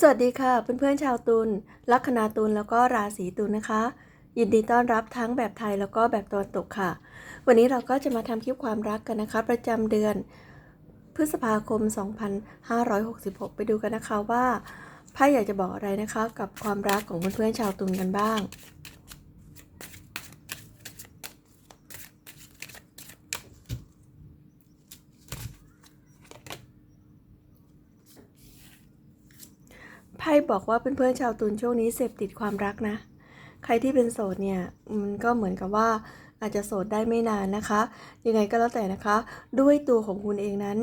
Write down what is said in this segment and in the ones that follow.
สวัสดีค่ะเพื่อนๆชาวตุลลัคนาตุลแล้วก็ราศีตุลนะคะ ยินดีต้อนรับทั้งแบบไทยแล้วก็แบบตะวันตกค่ะ วันนี้เราก็จะมาทำคลิปความรักกันนะคะ ประจำเดือนพฤษภาคม 2566 ไปดูกันนะคะว่าไพ่อยากจะบอกอะไรนะคะ กับความรักของเพื่อนๆชาวตุลกันบ้าง ไพ่บอกว่าเพื่อนๆชาวตุลช่วงนี้เสพติดความรักนะ ใครที่เป็นโสดเนี่ยมันก็เหมือนกับว่าอาจจะโสดได้ไม่นานนะคะ ยังไงก็แล้วแต่นะคะ ด้วยตัวของคุณเองนั้น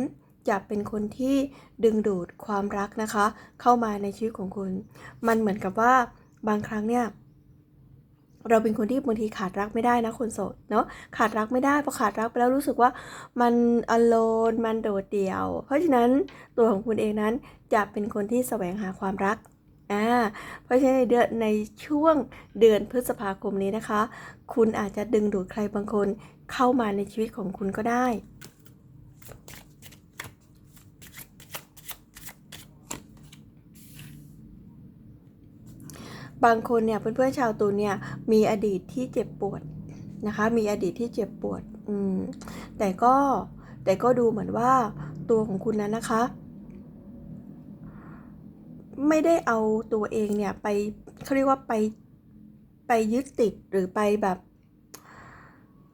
จะเป็นคนที่ดึงดูดความรักนะคะ เข้ามาในชีวิตของคุณ มันเหมือนกับว่าบางครั้งเนี่ย เราเป็นคนที่บางทีขาดรักไม่ได้นะคนโสดเนาะขาดรักไม่ได้พอขาดรักไปแล้วรู้สึกว่ามันอโลนมันโดดเดี่ยว เพราะฉะนั้นตัวของคุณเองนั้นจะเป็นคนที่แสวงหาความรักอ่าเพราะฉะนั้นในเดือนในช่วงเดือนพฤษภาคมนี้นะคะ คุณอาจจะดึงดูดใครบางคนเข้ามาในชีวิตของคุณก็ได้ บางคนเนี่ยเพื่อนๆชาวตุลเนี่ยมีอดีตที่เจ็บปวดนะคะ มีอดีตที่เจ็บปวดอืมแต่ก็แต่ก็ดูเหมือนว่าตัวของคุณนั้นนะคะ ไม่ได้เอาตัวเองเนี่ยไปเขาเรียกว่าไปไปยึดติดหรือไปแบบ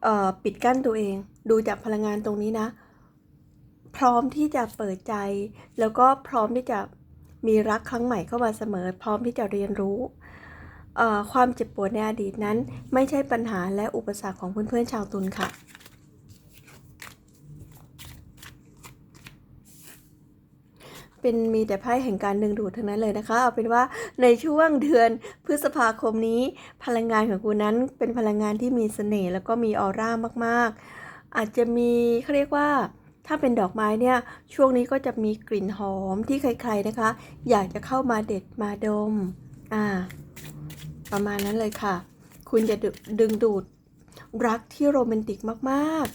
เอ่อปิดกั้นตัวเอง ดูจากพลังงานตรงนี้นะ พร้อมที่จะเปิดใจ แล้วก็พร้อมที่จะมีรักครั้งใหม่เข้ามาเสมอ พร้อมที่จะเรียนรู้ ความเจ็บปวดในอดีตนั้น ไม่ใช่ปัญหาและอุปสรรคของเพื่อนๆชาวตุลค่ะเป็นมีแต่ไพ่แห่งการดึงดูดทั้งนั้นเลยนะคะ เอาเป็นว่าในช่วงเดือนพฤษภาคมนี้ พลังงานของคุณนั้นเป็นพลังงานที่มีเสน่ห์แล้วก็มีออร่ามากๆ อาจจะมีเขาเรียกว่า ถ้าเป็นดอกไม้เนี่ยช่วงนี้ก็จะมีกลิ่นหอมที่ใครๆนะคะ อยากจะเข้ามาเด็ดมาดมอ่า ประมาณนั้นเลยค่ะ คุณจะดึดึงดูดรักที่โรแมนติกมาก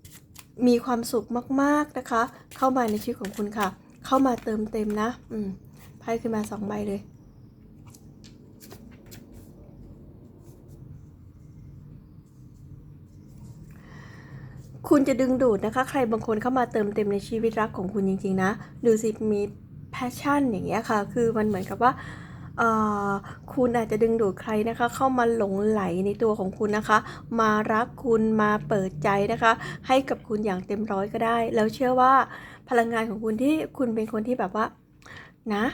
ๆ มีความสุขมากๆนะคะ เข้ามาในชีวิตของคุณค่ะ เข้ามาเติมเต็มนะ อืมไพ่ขึ้นมาสองใบเลยคุณจะดึงดูดนะคะ ใครบางคนเข้ามาเติมเต็มในชีวิตรักของคุณจริง ๆ นะ ดูสิมีแพชชั่นอย่างเงี้ยค่ะ คือมันเหมือนกับว่า คุณอาจจะดึงดูดใครนะคะ เข้ามาหลงไหลในตัวของคุณนะคะ มารักคุณมาเปิดใจนะคะ ให้กับคุณอย่างเต็มร้อยก็ได้ แล้วเชื่อว่าพลังงานของคุณที่คุณเป็นคนที่แบบว่า นะ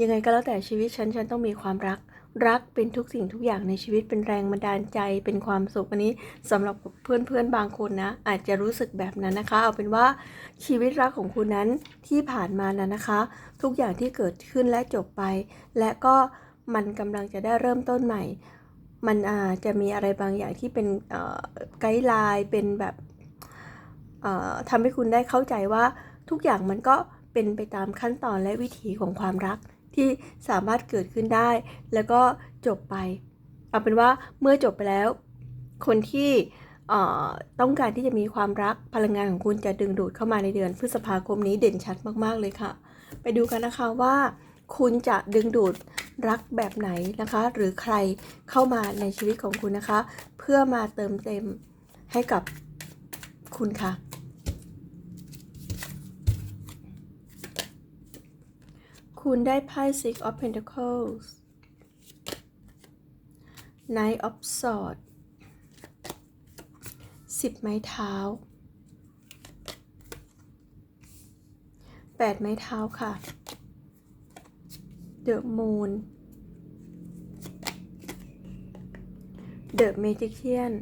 ยังไงก็แล้วแต่ชีวิตฉันฉันต้องมีความรัก รักเป็นทุกสิ่งทุกอย่างในชีวิตเป็นแรงบันดาลใจเป็นความสุขอันนี้สำหรับเพื่อนๆบางคนนะ อาจจะรู้สึกแบบนั้นนะคะ เอาเป็นว่าชีวิตรักของคุณนั้นที่ผ่านมานั้นะคะ ทุกอย่างที่เกิดขึ้นและจบไป และก็มันกำลังจะได้เริ่มต้นใหม่ มันอาจจะมีอะไรบางอย่างที่เป็นไกด์ไลน์เป็นแบบทำให้คุณได้เข้าใจว่าทุกอย่างมันก็เป็นไปตามขั้นตอนและวิถีของความรัก ที่สามารถเกิดขึ้นได้ แล้วก็จบไป เอาเป็นว่าเมื่อจบไปแล้ว คนที่ต้องการที่จะมีความรักพลังงานของคุณจะดึงดูดเข้ามาในเดือนพฤษภาคมนี้เด่นชัดมากๆเลยค่ะ ไปดูกันนะคะว่า คุณจะดึงดูดรักแบบไหนนะคะ หรือใครเข้ามาในชีวิตของคุณนะคะ เพื่อมาเติมเต็มให้กับคุณค่ะ คุณได้ไพ่ Six of Pentacles Knight of Swords สิบไม้เท้าแปดไม้เท้าค่ะ The Moon The Magician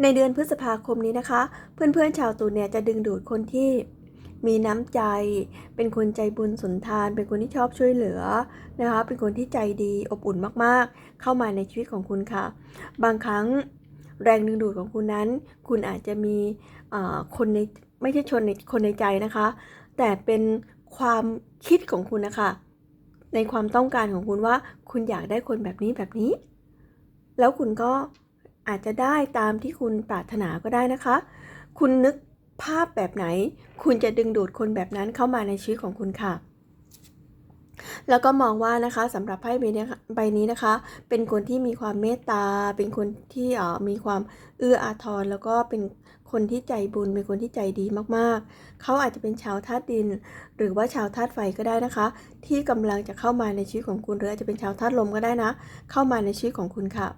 ในเดือนพฤษภาคมนี้นะคะ เพื่อนๆชาวตุลเนี่ยจะดึงดูดคนที่ มีน้ำใจ เป็นคนใจบุญสุนทาน เป็นคนที่ชอบช่วยเหลือนะคะ เป็นคนที่ใจดีอบอุ่นมากๆ เข้ามาในชีวิตของคุณค่ะ บางครั้งแรงดึงดูดของคุณนั้น คุณอาจจะมีอ่อคนในไม่ใช่ชนในคนในใจนะคะ แต่เป็นความคิดของคุณนะคะ ในความต้องการของคุณว่า คุณอยากได้คนแบบนี้แบบนี้ แล้วคุณก็อาจจะได้ตามที่คุณปรารถนาก็ได้นะคะ คุณนึกภาพแบบไหน คุณจะดึงดูดคนแบบนั้นเข้ามาในชีวิตของคุณค่ะ แล้วก็มองว่านะคะสำหรับไพ่ใบนี้ใบนี้นะคะ เป็นคนที่มีความเมตตา เป็นคนที่ออมีความเอื้ออาทร แล้วก็เป็นคนที่ใจบุญเป็นคนที่ใจดีมากๆ เขาอาจจะเป็นชาวธาตุดิน หรือว่าชาวธาตุไฟก็ได้นะคะ ที่กำลังจะเข้ามาในชีวิตของคุณหรืออาจจะเป็นชาวธาตุลมก็ได้นะ เข้ามาในชีวิตของคุณค่ะ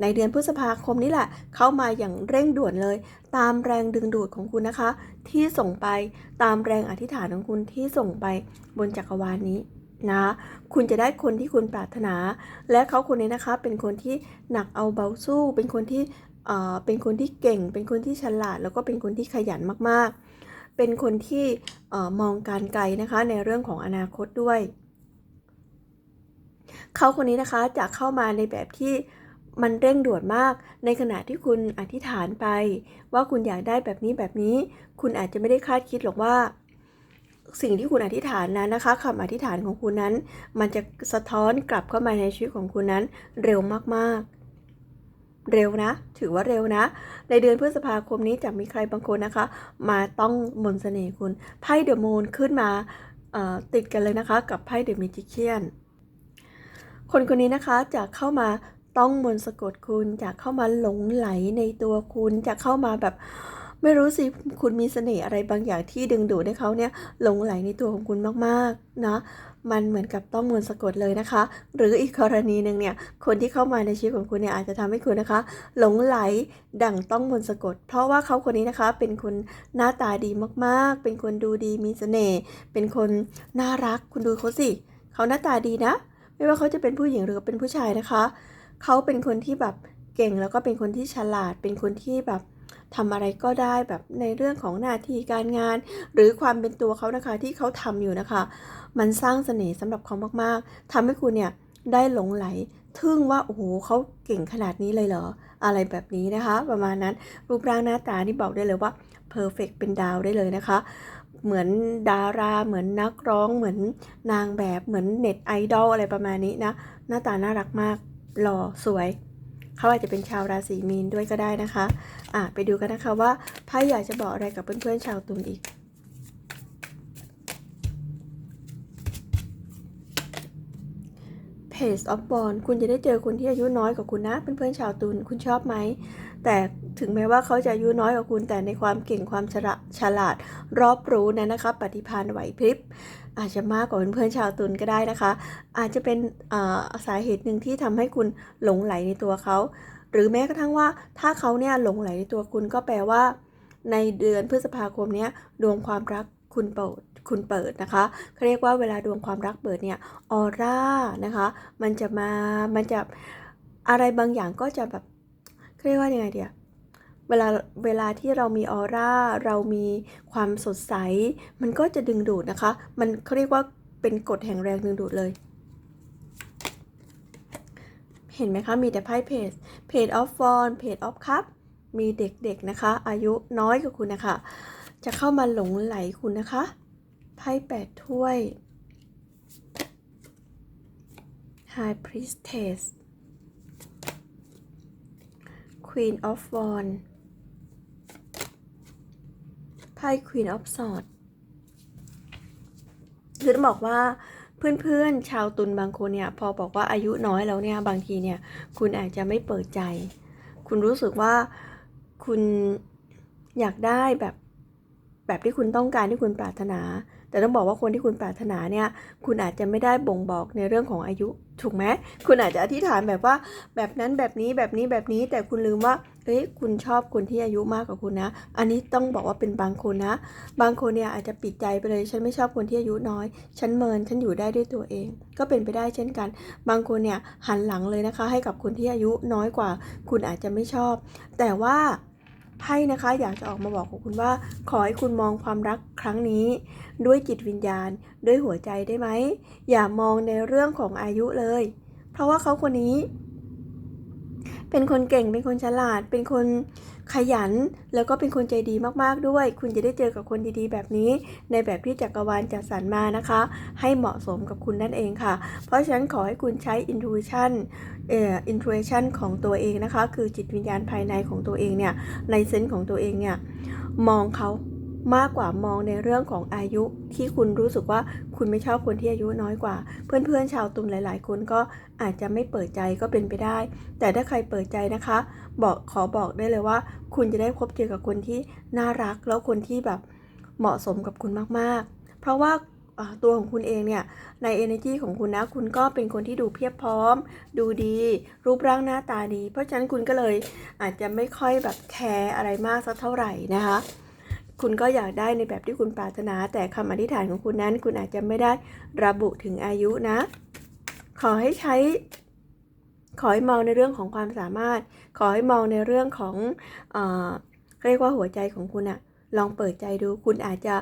ในเดือนพฤษภาคมนี้แหละ เข้ามาอย่างเร่งด่วนเลย ตามแรงดึงดูดของคุณนะคะ ที่ส่งไปตามแรงอธิษฐานของคุณที่ส่งไปบนจักรวาลนี้นะ คุณจะได้คนที่คุณปรารถนา และเขาคนนี้นะคะเป็นคนที่หนักเอาเบาสู้ เป็นคนที่เอ่อเป็นคนที่เก่ง เป็นคนที่ฉลาด แล้วก็เป็นคนที่ขยันมากๆ เป็นคนที่เอ่อมองการไกลนะคะในเรื่องของอนาคตด้วย เขาคนนี้นะคะจะเข้ามาในแบบที่ มันเร่งด่วนมาก ในขณะที่คุณอธิษฐานไป ว่าคุณอยากได้แบบนี้แบบนี้ คุณอาจจะไม่ได้คาดคิดหรอกว่า สิ่งที่คุณอธิษฐานนั้นนะคะคำอธิษฐานของคุณนั้น มันจะสะท้อนกลับเข้ามาในชีวิตของคุณนั้นเร็วมากๆเร็วนะ ถือว่าเร็วนะ ในเดือนพฤษภาคมนี้จะมีใครบางคนนะคะ มาต้องมนต์เสน่ห์คุณไพ่เดอะมูนขึ้นมาติดกันเลยนะคะ กับไพ่เดอะมิจิเชียนคนคนนี้นะคะจะเข้ามา ต้องมนต์สะกดคุณจะเข้ามาหลงไหลในตัวคุณจะเข้ามาแบบ ไม่รู้สิคุณมีเสน่ห์อะไรบางอย่างที่ดึงดูดให้เขาเนี่ยหลงไหลในตัวของคุณมากๆนะมันเหมือนกับต้องมนต์สะกดเลยนะคะ หรืออีกกรณีหนึ่งเนี่ยคนที่เข้ามาในชีวิตของคุณเนี่ยอาจจะทำให้คุณนะคะ หลงไหลดั่งต้องมนต์สะกด เพราะว่าเขาคนนี้นะคะเป็นคนหน้าตาดีมากๆ เป็นคนดูดีมีเสน่ห์เป็นคนน่ารักคุณดูเขาสิเขาหน้าตาดีนะ ไม่ว่าเขาจะเป็นผู้หญิงหรือเป็นผู้ชายนะคะ เขาเป็นคนที่แบบเก่งแล้วก็เป็นคนที่ฉลาด เป็นคนที่แบบทำอะไรก็ได้แบบในเรื่องของหน้าที่การงาน หรือความเป็นตัวเขานะคะที่เขาทำอยู่นะคะ มันสร้างเสน่ห์สำหรับเขามากๆทำให้คุณเนี่ยได้หลงไหลทึ่งว่าโอ้โหเขาเก่งขนาดนี้เลยเหรอ อะไรแบบนี้นะคะ ประมาณนั้นรูปร่างหน้าตานี่บอกได้เลยว่าเพอร์เฟกเป็นดาวได้เลยนะคะ เหมือนดาราเหมือนนักร้องเหมือนนางแบบเหมือนเน็ตไอดอลอะไรประมาณนี้นะ หน้าตาน่ารักมาก หล่อสวย เขาอาจจะเป็นชาวราศีมีนด้วยก็ได้นะคะอะไปดูกันนะคะว่าไพ่อยากจะบอกอะไรกับเพื่อนๆชาวตุลอีกเพจออฟบอลคุณจะได้เจอคนที่อายุน้อยกว่าคุณนะเพื่อนๆชาวตุลคุณชอบไหม แต่ถึงแม้ว่าเขาจะอายุน้อยกว่าคุณแต่ในความเก่งความฉลาดฉลาดรอบรู้นั้นะคะ ปฏิภาณไหวพริบอาจจะมากกว่าเพื่อนๆชาวตุลก็ได้นะคะ อาจจะเป็นสาเหตุหนึ่งที่ทำให้คุณหลงไหลในตัวเขา หรือแม้กระทั่งว่าถ้าเขาเนี่ยหลงไหลในตัวคุณก็แปลว่า ในเดือนพฤษภาคมเนี้ยดวงความรักคุณเปิดคุณเปิดนะคะเขาเรียกว่าเวลาดวงความรักเปิดเนี่ยออร่านะคะ มันจะมา มันจะอะไรบางอย่างก็จะแบบ เขาเรียกว่ายังไงเดียเวลาเวลาที่เรามีออร่าเรามีความสดใส มันก็จะดึงดูดนะคะ มันเขาเรียกว่าเป็นกฎแห่งแรงดึงดูดเลย เห็นไหมคะ มีแต่ไพ่เพจเพจออฟฟอนเพจออฟคัพมีเด็กๆนะคะ อายุน้อยกว่าคุณนะคะ จะเข้ามาหลงไหลคุณนะคะไพ่แปดถ้วย High Priestess Queen of Wands ไพ่ Queen of Swords คือต้องบอกว่าเพื่อนๆ ชาวตุลบางคนเนี่ย พอบอกว่าอายุน้อยแล้วเนี่ย บางทีเนี่ย คุณอาจจะไม่เปิดใจ คุณรู้สึกว่าคุณอยากได้แบบแบบที่คุณต้องการที่คุณปรารถนา แต่ต้องบอกว่าคนที่คุณปรารถนาเนี่ย คุณอาจจะไม่ได้บ่งบอกในเรื่องของอายุ ถูกไหม คุณอาจจะอธิษฐานแบบว่า แบบนั้นแบบนี้แบบนี้แบบนี้ แต่คุณลืมว่า เอ้ย คุณชอบคนที่อายุมากกว่าคุณนะ อันนี้ต้องบอกว่าเป็นบางคนนะ บางคนเนี่ยอาจจะปิดใจไปเลย ฉันไม่ชอบคนที่อายุน้อย ฉันเมิน ฉันอยู่ได้ด้วยตัวเอง ก็เป็นไปได้เช่นกัน บางคนเนี่ยหันหลังเลยนะคะ ให้กับคนที่อายุน้อยกว่า คุณอาจจะไม่ชอบ แต่ว่า ไพ่นะคะอยากจะออกมาบอกกับคุณว่า ขอให้คุณมองความรักครั้งนี้ ด้วยจิตวิญญาณด้วยหัวใจได้ไหม อย่ามองในเรื่องของอายุเลย เพราะว่าเขาคนนี้ เป็นคนเก่ง เป็นคนฉลาด เป็นคนขยัน แล้วก็เป็นคนใจดีมากๆด้วย คุณจะได้เจอกับคนดีๆ แบบนี้ ในแบบที่จักรวาลจัดสรรมานะคะ ให้เหมาะสมกับคุณนั่นเองค่ะ เพราะฉะนั้นขอให้คุณใช้ intuition เอ่อ intuition ของตัวเองนะคะ คือจิตวิญญาณภายในของตัวเองเนี่ย ในเซนส์ของตัวเองเนี่ย มองเขามากกว่ามองในเรื่องของอายุที่คุณรู้สึกว่า คุณไม่ชอบคนที่อายุน้อยกว่า เพื่อนๆชาวตุลหลาย ๆ คนก็อาจจะไม่เปิดใจก็เป็นไปได้ แต่ถ้าใครเปิดใจนะคะ บอกขอบอกได้เลยว่า คุณจะได้พบเจอกับคนที่น่ารักแล้วคนที่แบบเหมาะสมกับคุณมากๆ เพราะว่าอ่าตัวของคุณเองเนี่ยใน energy ของคุณนะคุณก็เป็นคนที่ดูเพียบพร้อม ดูดี รูปร่างหน้าตาดี เพราะฉะนั้นคุณก็เลยอาจจะไม่ค่อยแบบแคร์อะไรมากสักเท่าไหร่นะคะ คุณก็อยากได้ในแบบที่คุณปรารถนา แต่คำอธิษฐานของคุณนั้น คุณอาจจะไม่ได้ระบุถึงอายุนะ ขอให้ใช้ ขอให้มองในเรื่องของความสามารถ ขอให้มองในเรื่องของเออเรียกว่าหัวใจของคุณอะลองเปิดใจดู คุณอาจจะ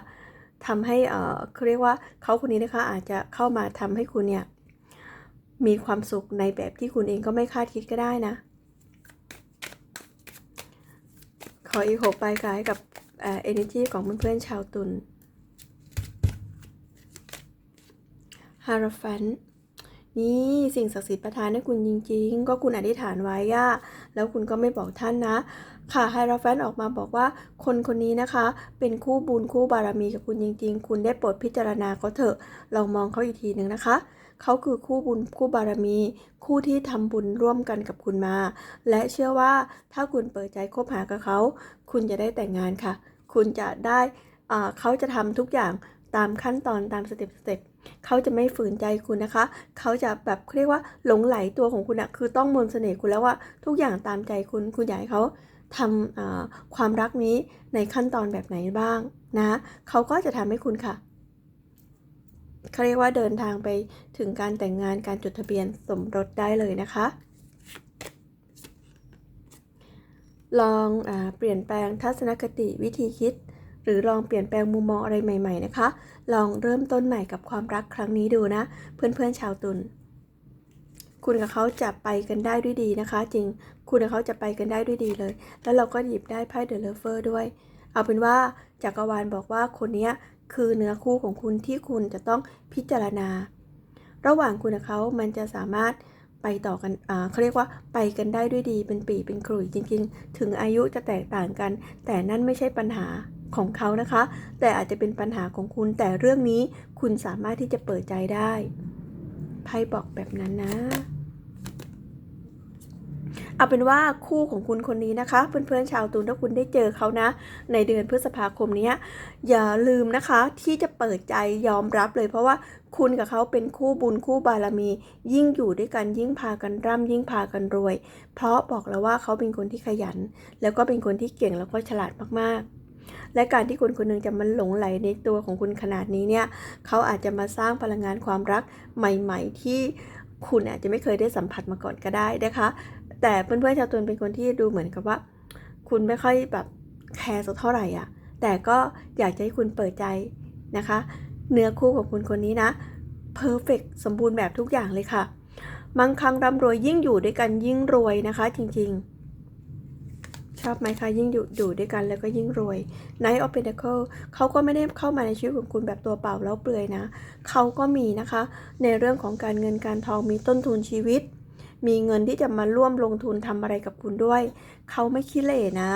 ทำให้เออเขาเรียกว่าเขาคนนี้นะคะ อาจจะเข้ามาทำให้คุณเนี่ยมีความสุขในแบบที่คุณเองก็ไม่คาดคิดก็ได้นะ ขออีกหกใบค่ะให้กับ เอ่อ energy ของเพื่อนๆชาวตุลฮาราฟันนี่สิ่งศักดิ์สิทธิ์ประทานให้คุณจริง ๆ ก็คุณอธิษฐานไว้อะแล้วคุณก็ไม่บอกท่านนะ ค่ะไฮราแฟนออกมาบอกว่าคนคนนี้นะคะ เป็นคู่บุญคู่บารมีกับคุณจริง ๆ คุณได้โปรดพิจารณาเขาเถอะลองมองเขาอีกทีหนึ่งนะคะ เขาคือคู่บุญคู่บารมี คู่ที่ทำบุญร่วมกันกับคุณมา และเชื่อว่าถ้าคุณเปิดใจคบหากับเขา คุณจะได้แต่งงานค่ะ คุณจะได้อ่าเขาจะทำทุกอย่างตามขั้นตอนตามสเต็ปสเต็ปเขาจะไม่ฝืนใจคุณนะคะ เขาจะแบบเรียกว่าหลงไหลตัวของคุณอะคือต้องมนเสน่ห์คุณแล้วว่าทุกอย่างตามใจคุณคุณอยากให้เขาทำความรักนี้ในขั้นตอนแบบไหนบ้างนะ เขาก็จะทำให้คุณค่ะ เขาเรียกว่าเดินทางไปถึงการแต่งงานการจดทะเบียนสมรสได้เลยนะคะ ลองอเปลี่ยนแปลงทัศนคติวิธีคิด หรือลองเปลี่ยนแปลงมุมมองอะไรใหม่ ๆ นะคะ ลองเริ่มต้นใหม่กับความรักครั้งนี้ดูนะ เพื่อนๆชาวตุลคุณกับเขาจะไปกันได้ด้วยดีนะคะ จริงคุณกับเขาจะไปกันได้ด้วยดีเลย แล้วเราก็หยิบได้ไพ่เดอะเลเวอร์ด้วย เอาเป็นว่าจักรวาลบอกว่าคนนี้ คือเนื้อคู่ของคุณที่คุณจะต้องพิจารณา ระหว่างคุณกับเขามันจะสามารถไปต่อกันเขาเรียกว่าไปกันได้ด้วยดีเป็นปีเป็นขลุ่ยจริง ๆ ถึงอายุจะแตกต่างกัน แต่นั่นไม่ใช่ปัญหาของเขานะคะ แต่อาจจะเป็นปัญหาของคุณ แต่เรื่องนี้คุณสามารถที่จะเปิดใจได้ ไพ่บอกแบบนั้นนะ เอาเป็นว่าคู่ของคุณคนนี้นะคะ เพื่อนๆชาวตุลถ้าคุณได้เจอเขานะ ในเดือนพฤษภาคมนี้อย่าลืมนะคะที่จะเปิดใจยอมรับเลยเพราะว่าคุณกับเขาเป็นคู่บุญคู่บารมี ยิ่งอยู่ด้วยกันยิ่งพากันร่ำยิ่งพากันรวย เพราะบอกแล้วว่าเขาเป็นคนที่ขยัน แล้วก็เป็นคนที่เก่งแล้วก็ฉลาดมากๆและการที่คนคนหนึงจะมันหลงไหลในตัวของคุณขนาดนี้เนี่ย เขาอาจจะมาสร้างพลังงานความรักใหม่ ๆ ที่คุณอาจจะไม่เคยได้สัมผัสมาก่อนก็ได้นะคะ แต่เพื่อนๆชาวตุลเป็นคนที่ดูเหมือนกับว่า คุณไม่ค่อยแบบแคร์สักเท่าไหร่อะ แต่ก็อยากจะให้คุณเปิดใจนะคะ เนื้อคู่ของคุณคนนี้นะเพอร์เฟกสมบูรณ์แบบทุกอย่างเลยค่ะ มั่งคั่งร่ำรวยยิ่งอยู่ด้วยกันยิ่งรวยนะคะ จริงๆ ชอบไหมคะยิ่งอยู่อยู่ด้วยกันแล้วก็ยิ่งรวย Knight of Pentacle เขาก็ไม่ได้เข้ามาในชีวิตของคุณแบบตัวเปล่าแล้วเปลือยนะ เขาก็มีนะคะ ในเรื่องของการเงินการทองมีต้นทุนชีวิต มีเงินที่จะมาร่วมลงทุนทำอะไรกับคุณด้วย เขาไม่ขี้เหร่นะ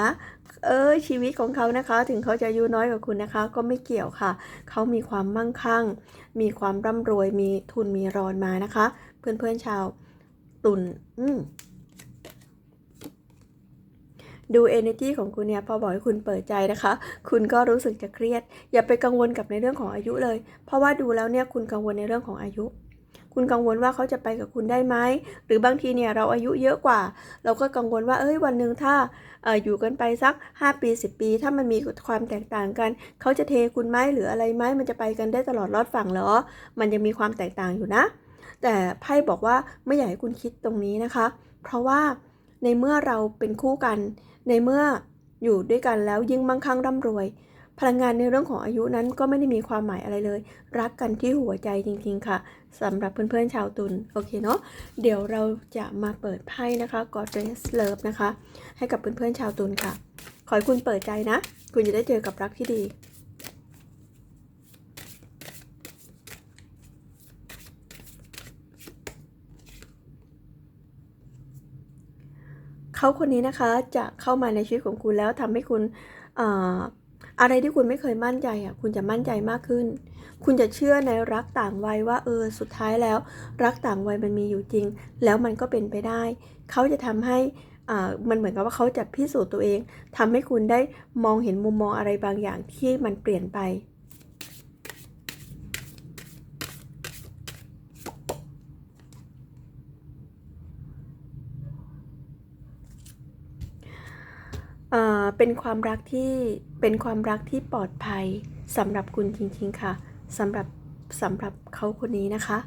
เออชีวิตของเขานะคะ ถึงเขาจะอายุน้อยกว่าคุณนะคะ ก็ไม่เกี่ยวค่ะ เขามีความมั่งคั่ง มีความร่ำรวยมีทุนมีรอนมานะคะ เพื่อนๆชาวตุลอืมดู energy ของคุณเนี่ยพอบอกให้คุณเปิดใจนะคะ คุณก็รู้สึกจะเครียด อย่าไปกังวลกับในเรื่องของอายุเลย เพราะว่าดูแล้วเนี่ยคุณกังวลในเรื่องของอายุ คุณกังวลว่าเขาจะไปกับคุณได้ไหม หรือบางทีเนี่ยเราอายุเยอะกว่า เราก็กังวลว่าเอ้ยวันหนึ่งถ้าอออยู่กันไปสัก 5 ปี 10 ปี ถ้ามันมีความแตกต่างกัน เขาจะเทคุณไหมหรืออะไรไหมมันจะไปกันได้ตลอดรอดฝั่งเหรอ มันยังมีความแตกต่างอยู่นะ แต่ไพ่บอกว่าไม่อยากให้คุณคิดตรงนี้นะคะ เพราะว่าในเมื่อเราเป็นคู่กัน ในเมื่ออยู่ด้วยกันแล้วยิ่งมั่งคั่งร่ำรวย พลังงานในเรื่องของอายุนั้นก็ไม่ได้มีความหมายอะไรเลย รักกันที่หัวใจจริงๆค่ะสำหรับเพื่อนๆชาวตุลโอเคเนาะเดี๋ยวเราจะมาเปิดไพ่นะคะ Goddess Love นะคะ ให้กับเพื่อนๆชาวตุลค่ะ ขอให้คุณเปิดใจนะ คุณจะได้เจอกับรักที่ดีเขาคนนี้นะคะจะเข้ามาในชีวิตของคุณแล้วทำให้คุณเอะไรที่คุณไม่เคยมั่นใจอะคุณจะมั่นใจมากขึ้น คุณจะเชื่อในรักต่างวัยว่าเออสุดท้ายแล้ว รักต่างวัยมันมีอยู่จริง แล้วมันก็เป็นไปได้ เขาจะทำให้อ่ามันเหมือนกับว่าเขาจะพิสูจน์ตัวเองทำให้คุณได้มองเห็นมุมมองอะไรบางอย่างที่มันเปลี่ยนไป เป็นความรักที่เป็นความรักที่ปลอดภัยสำหรับคุณจริงๆค่ะสำหรับสำหรับเขาคนนี้นะคะ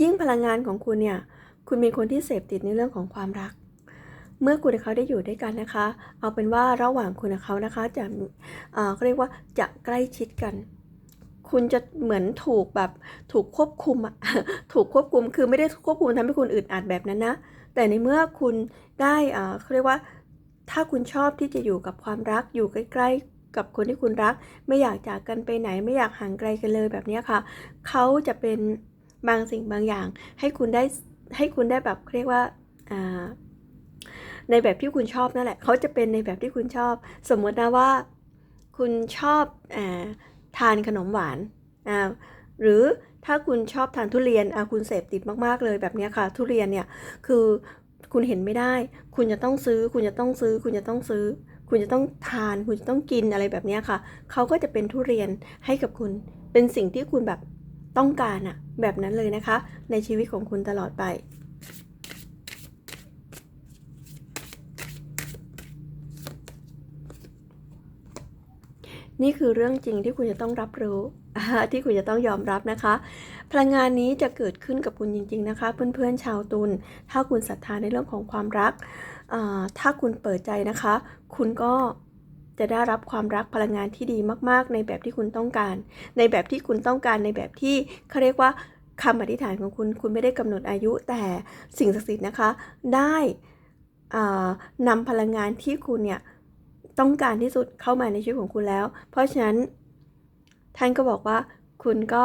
ยิ่งพลังงานของคุณเนี่ยคุณเป็นคนที่เสพติดในเรื่องของความรัก เมื่อคุณกับเขาได้อยู่ด้วยกันนะคะ เอาเป็นว่าระหว่างคุณกับเขานะคะจะเอ่อเขาเรียกว่าจะใกล้ชิดกันคุณจะเหมือนถูกแบบถูกควบคุมอะถูกควบคุมคือไม่ได้ควบคุมทำให้คุณอึดอัดแบบนั้นนะ แต่ในเมื่อคุณได้อ่อเขาเรียกว่า ถ้าคุณชอบที่จะอยู่กับความรักอยู่ใกล้ ๆกับคนที่คุณรักไม่อยากจากกันไปไหนไม่อยากห่างไกลกันเลยแบบนี้ค่ะ เขาจะเป็นบางสิ่งบางอย่าง ให้คุณได้ให้คุณได้แบบเรียกว่าในแบบที่คุณชอบนั่นแหละ เขาจะเป็นในแบบที่คุณชอบ สมมตินะว่าคุณชอบอทานขนมหวานหรือถ้าคุณชอบทานทุเรียนคุณเสพติดมากๆเลยแบบนี้ค่ะ ทุเรียนเนี่ยคือ คุณเห็นไม่ได้ คุณจะต้องซื้อ คุณจะต้องซื้อ คุณจะต้องซื้อ คุณจะต้องทาน คุณจะต้องกินอะไรแบบนี้ค่ะ เขาก็จะเป็นทุเรียนให้กับคุณ เป็นสิ่งที่คุณแบบต้องการอะแบบนั้นเลยนะคะ ในชีวิตของคุณตลอดไปนี่คือเรื่องจริงที่คุณจะต้องรับรู้ที่คุณจะต้องยอมรับนะคะ พลังงานนี้จะเกิดขึ้นกับคุณจริง ๆ นะคะ เพื่อนๆชาวตุลถ้าคุณศรัทธาในเรื่องของความรัก ถ้าคุณเปิดใจนะคะ คุณก็จะได้รับความรักพลังงานที่ดีมากๆ ในแบบที่คุณต้องการ ในแบบที่คุณต้องการในแบบที่เขาเรียกว่าคำอธิษฐานของคุณ คุณไม่ได้กำหนดอายุแต่สิ่งศักดิ์สิทธิ์นะคะ ได้อ่านำพลังงานที่คุณเนี่ยต้องการที่สุดเข้ามาในชีวิตของคุณแล้ว เพราะฉะนั้นท่านก็บอกว่าคุณก็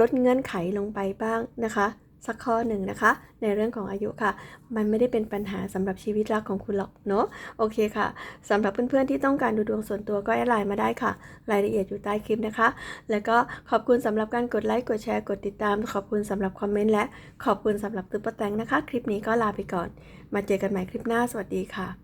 ลดเงื่อนไขลงไปบ้างนะคะ สักข้อหนึ่งนะคะ ในเรื่องของอายุค่ะ มันไม่ได้เป็นปัญหาสำหรับชีวิตรักของคุณหรอกเนาะโอเคค่ะสำหรับเพื่อนๆที่ต้องการดูดวงส่วนตัวก็แอดไลน์มาได้ค่ะ รายละเอียดอยู่ใต้คลิปนะคะ แล้วก็ขอบคุณสำหรับการกดไลค์กดแชร์กดติดตาม ขอบคุณสำหรับคอมเมนต์และขอบคุณสำหรับตุ๊ปแตงนะคะ คลิปนี้ก็ลาไปก่อน มาเจอกันใหม่คลิปหน้าสวัสดีค่ะ